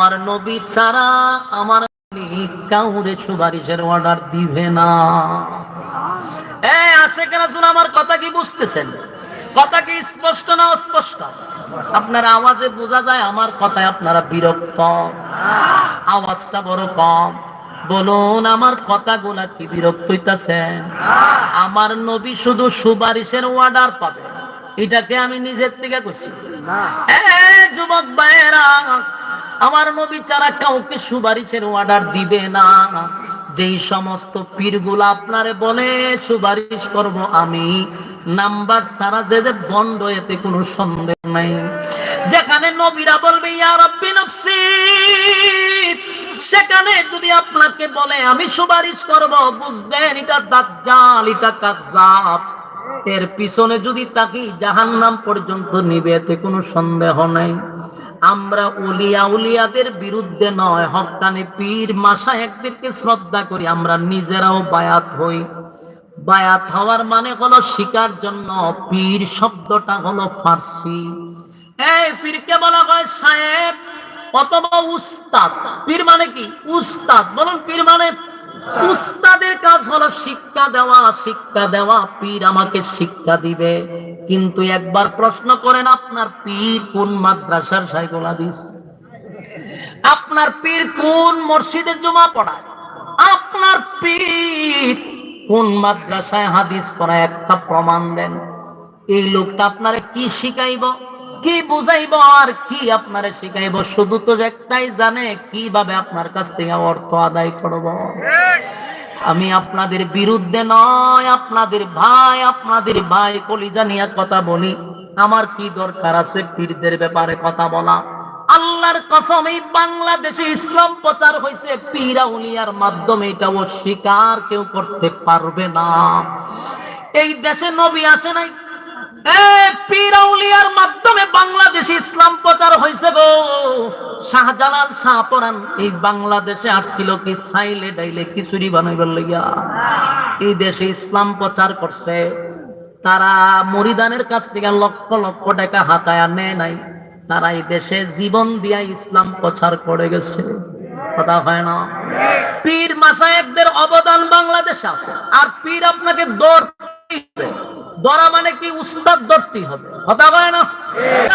আমার নবী ছাড়া আমার কাউরে সুপারিশের অর্ডার দিবে না। এই আশেখ রাসূল আমার কথা কি বুঝতেছেন? কথা কি স্পষ্ট না অস্পষ্ট? আপনার আওয়াজে বোঝা যায় আমার কথায় আপনারা বিরক্ত। আওয়াজটা বড় কম। বলুন আমার কথাগুলা কি বিরক্ত হইতাছেন আমার নবী শুধু সুপারিশের অর্ডার পাবে। এটাকে আমি নিজের থেকে করছি। যুবক ভাইয়েরা আমার নবী ছাড়া কাউকে সুপারিশের অর্ডার দিবে না। যেই সমস্ত পীরগুলো আপনারে বলে, সুপারিশ করব আমি। নাম্বার সারা যে বন্ড এতে কোনো সন্দেহ নাই। যেখানে নবীরা বলবে সেখানে যদি আপনাকে বলে, আমি সুপারিশ করব, বুঝবেন এটা দাজ্জাল, এটা কাজ্জাব। এর পিছনে যদি তাকি জাহান্নাম পর্যন্ত নিবে, এতে কোনো সন্দেহ নাই। আমরা উলিয়া উলিয়াদের বিরুদ্ধে নয়, হকানি পীর মাসা একদেরকে শ্রদ্ধা করি, আমরা নিজেরাও বায়াত হই। বায়াত হওয়ার মানে হলো শিকার জন্য, পীর শব্দটা হলো ফার্সি। এই পীরকে বলা হয় সাহেব অথবা উস্তাদ। পীর মানে কি? উস্তাদ। বলুন পীর মানে? উস্তাদের কাজ হলো শিক্ষা দেওয়া শিক্ষা দেওয়া, পীর আমাকে শিক্ষা দিবে। কিন্তু একবার প্রশ্ন করেন, আপনার পীর কোন মাদ্রাসার সাইকুল হাদিস আপনার পীর কোন মসজিদের জমা পড়ায়? আপনার পীর কোন মাদ্রাসায় হাদিস পড়ায়? একটা প্রমাণ দেন। এই লোকটা আপনারে কি শিখাইব, কি বুঝাইব আর কি আপনারে শিখাইব, শুধু তো একটাই জানে কীভাবে আপনার কাছ থেকে অর্থ আদায় করব। আমি আপনাদের বিরুদ্ধে নয়, আপনাদের ভাই আপনাদের ভাই কলিজা নিয়ে কথা বলি। আমার কি দরকার আছে পীরদের ব্যাপারে কথা বলা? আল্লাহর কসম, এই বাংলাদেশে ইসলাম প্রচার হয়েছে, পীরা উলিয়ার মাধ্যমে। এটা অস্বীকার কেউ করতে পারবে না। এই দেশে নবী আসে নাই। পীরাউলিয়ার বাংলাদেশে ইসলাম প্রচার হয়েছে গো। শাহজালাল শাহপরান এই বাংলাদেশে আসছিল কি চাইলে ডাইলে খিচুড়ি বানাইবার লইয়া। এই দেশে ইসলাম প্রচার করছে। তারা মরিদানের কাছ থেকে লক্ষ লক্ষ টাকা হাতায় নেয় নাই। তারা এই দেশে জীবন দিয়া ইসলাম প্রচার করে গেছে। কথা হয় না? পীর মাসায়েবদের অবদান বাংলাদেশে আছে। আর পীর আপনাকে দৌড় ধরা মানে কি উস্তাদ ধরতেই হবে, কথা হয় না?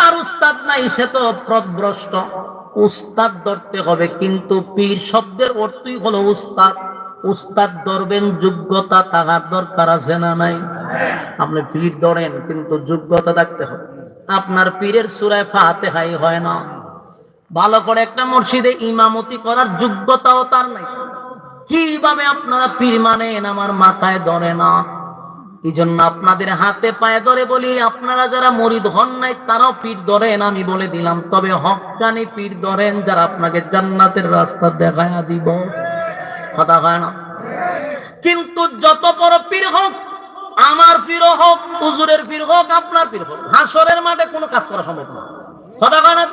আর উস্তাদ নাই, সে তো প্রদ্রষ্ট উস্তাদ ধরতে হবে, কিন্তু পীর শব্দের অর্থই হলো উস্তাদ। উস্তাদ ধরবেন, যোগ্যতা তাহার দরকার আছে না নাই? আপনি পীর ধরেন, কিন্তু যোগ্যতা থাকতে হবে। আপনার পীরের সুরায় ফাতে হাই হয় না। ভালো করে একটা মসজিদে ইমামতি করার যোগ্যতাও তার নাই। কীভাবে আপনারা পীর মানেন, আমার মাথায় ধরে না। এই জন্য আপনাদের হাতে পায়ে ধরে বলি, আপনারা যারা মরিদ হন নাই, তারাও পীর ধরেন, আমি বলে দিলাম। তবে হকানি পীর ধরেন, যারা আপনাকে জান্নাতের রাস্তা দেখায় দিব। কথা হয় না? কিন্তু যত বড় পীর হোক, আমার পীর হোক, হুজুরের পীর হোক, আপনার পীর হোক, হাসরের মাঠে কোনো কাজ করা সম্ভব না। কথা হয় না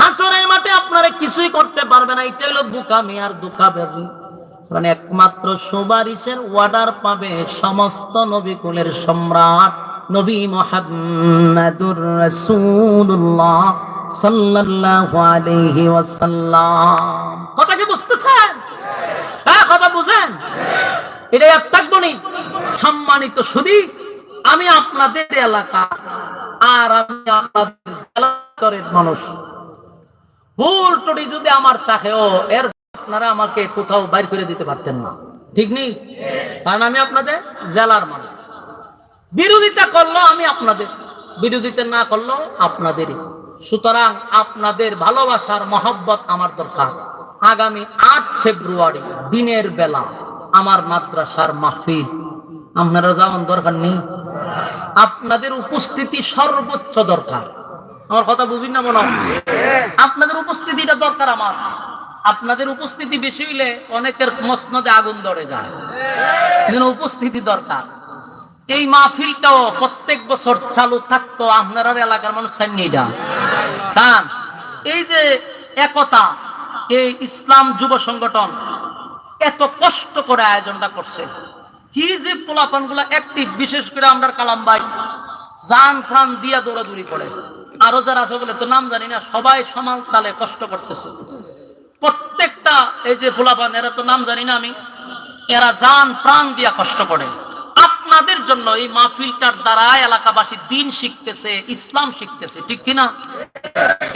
হাসরের মাঠে আপনারা কিছুই করতে পারবে না, এটা হলো বুকামি আর দুঃখাবাজি। কারণ একমাত্র সুপারিশের অর্ডার পাবে সমস্ত নবী কুলের সম্রাট নবী মোহাম্মদুর রাসূলুল্লাহ সাল্লাল্লাহু আলাইহি ওয়াসাল্লাম। কথা কি বুঝতেছেন? হ্যাঁ কথা বুঝেন। এটা এক থাকবনি সম্মানিত শুধু আমি আপনাদের এলাকা আর আমি আপনাদের মানুষ। ভুল টুটি যদি আমার থাকেও এর আপনারা আমাকে কোথাও বাইর করে দিতে পারতেন না। ঠিক নেই? কারণ আমি আপনাদের জেলার মানুষ। বিরোধিতা করল আমি আপনাদের। বিরোধিতা না করল আপনাদেরই। সুতরাং আপনাদের ভালোবাসার মহব্বত আমার দরকার। আগামী আট ফেব্রুয়ারি, দিনের বেলা আমার মাদ্রাসার মাহফিল। আপনারা যাওয়ার দরকার নেই? আপনাদের উপস্থিতি সর্বোচ্চ দরকার। আমার কথা বুঝি না মনে? আপনাদের উপস্থিতিটা দরকার আমার। আপনাদের উপস্থিতি বেশি হইলে অনেকের মসনদে আগুন ধরে যায়। উপস্থিতি দরকার। এই মাহফিলটাও প্রত্যেক বছর চালু থাকতো আপনার এলাকার মানুষ সান্নিটা সান এই যে একতা, এই ইসলাম যুব সংগঠন এত কষ্ট করে আয়োজনটা করছে। কি যে পোলাপানগুলা অ্যাক্টিভ বিশেষ করে আমরা কালাম ভাই, জান প্রাণ দিয়া দৌড়াদৌড়ি করে। আরও যারা আছে বলে তো নাম জানি না, সবাই সমান তালে কষ্ট করতেছে। প্রত্যেকটা, এই যে ফুলাপান এরা তো নাম জানি না আমি, এরা জান প্রাণ দিয়া কষ্ট করে। আপনাদের জন্য এই মাহফিলটার দ্বারা এলাকাবাসী দিন শিখতেছে, ইসলাম শিখতেছে, ঠিক কিনা?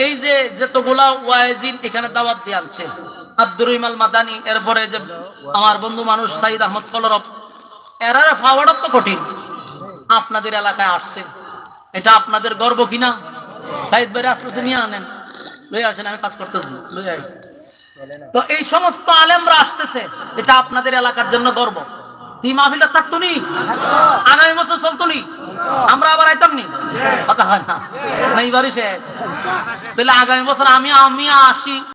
এই যে যতগুলা ওয়াইজিন এখানে দাওয়াত দিয়ে আনছে, আব্দুর রহিমাল মাদানি, এরপরে যে আমার বন্ধু মানুষ সাইদ আহমদ কলরব এরা পাওয়াটা তো কঠিন। আপনাদের এলাকায় আসছে। এটা আপনাদের গর্ব কিনা? সাইদ বাইরে আসলে নিয়ে আনেন। লই আসেন, আমি কাজ করতেছি। লই আই তো এই সমস্ত আলেমরা আসতেছে, এটা আপনাদের এলাকার জন্য গর্ব। আগামী বছর আমরা আবার আইতাম নি? কথা হয় না। আগামী বছর আমি আমি আসি।